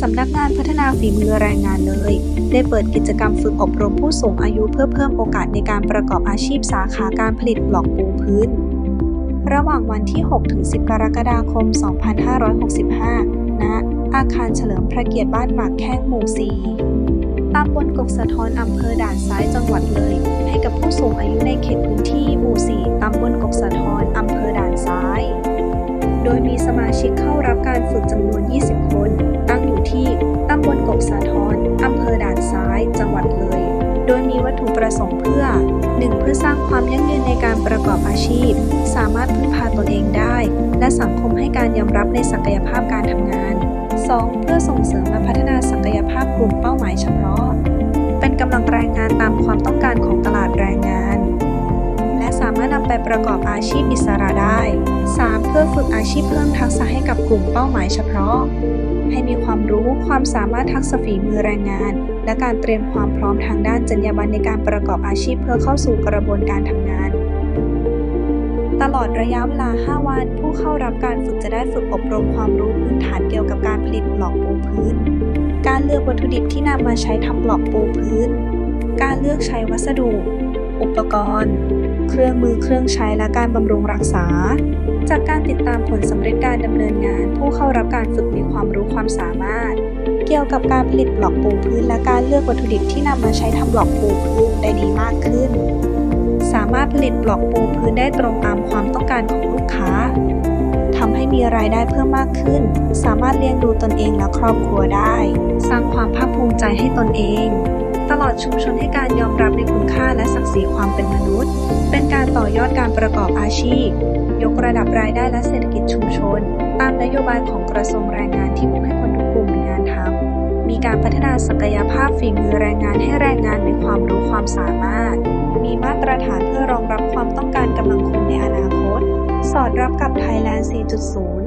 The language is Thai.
สำนักงานพัฒนาฝีมือแรงงานเลย ได้เปิดกิจกรรมฝึกอบรมผู้สูงอายุเพื่อเพิ่มโอกาสในการประกอบอาชีพสาขาการผลิตบล็อกปูพื้น ระหว่างวันที่ 6-10 กรกฎาคม 2565 ณ อาคารเฉลิมพระเกียรติบ้านหมากแข้งหมู่4ตำบลกกสะท้อนอำเภอด่านซ้ายจังหวัดเลย ให้กับผู้สูงอายุในเขตพื้นที่หมู่ มาชิกเข้ารับการฝึกจำนวน 20 คน ตั้งอยู่ที่ตำบลกกสะท้อนอำเภอด่านซ้าย จังหวัดเลย โดยมีวัตถุประสงค์เพื่อ 1. เพื่อสร้างความยั่งยืนในการประกอบอาชีพ สามารถพึ่งพาตนเองได้ และสังคมให้การยอมรับในศักยภาพการทำงาน 2. เพื่อส่งเสริมและพัฒนาศักยภาพกลุ่มเป้าหมายเฉพาะ เป็นกำลังแรงงานตามความต้องการของตลาดแรงงานารถนำไปประกอบอาชีพอิสระได้ 3. เพื่อฝึกอาชีพเพิ่มทักษะให้กับกลุ่มเป้าหมายเฉพาะ ให้มีความรู้ความสามารถทักษะฝีมือแรงงาน และการเตรียมความพร้อมทางด้านจรรยาบรรณในการประกอบอาชีพเพื่อเข้าสู่กระบวนการทำงาน ตลอดระยะเวลา 5 วัน ผู้เข้ารับการฝึกจะได้ฝึกอบรมความรู้พื้นฐานเกี่ยวกับการผลิตบล็อกปูพื้น การเลือกวัตถุดิบที่นำมาใช้ทำบล็อกปูพื้น การเลือกใช้วัสดุ อุปกรณ์ เครื่องมือเครื่องใช้และการบำรุงรักษา จากการติดตามผลสำเร็จการดำเนินงาน ผู้เข้ารับการฝึกมีความรู้ความสามารถ เกี่ยวกับการผลิตบล็อกปูพื้น และการเลือกวัตถุดิบที่นำมาใช้ทำบล็อกปูพื้นได้ดีมากขึ้น สามารถผลิตบล็อกปูพื้นได้ตรงตามความต้องการของลูกค้าทำให้มีรายได้เพิ่มมากขึ้น สามารถเลี้ยงดูตนเองและครอบครัวได้ สร้างความภาคภูมิใจให้ตนเอง ตลอดชุมชนให้การยอมรับในคุณค่าและศักดิ์ศรีความเป็นมนุษย์ เป็นการต่อยอดการประกอบอาชีพ ยกระดับรายได้และเศรษฐกิจชุมชน ตามนโยบายของกระทรวงแรงงานที่มุ่งให้คนทุกกลุ่มมีงานทำมีการพัฒนาศักยภาพฝีมือแรงงานให้แรงงานมีความรู้ความสามารถ มีมาตรฐานเพื่อรองรับความต้องการกำลังคนในอนาคต สอดรับกับ Thailand 4.0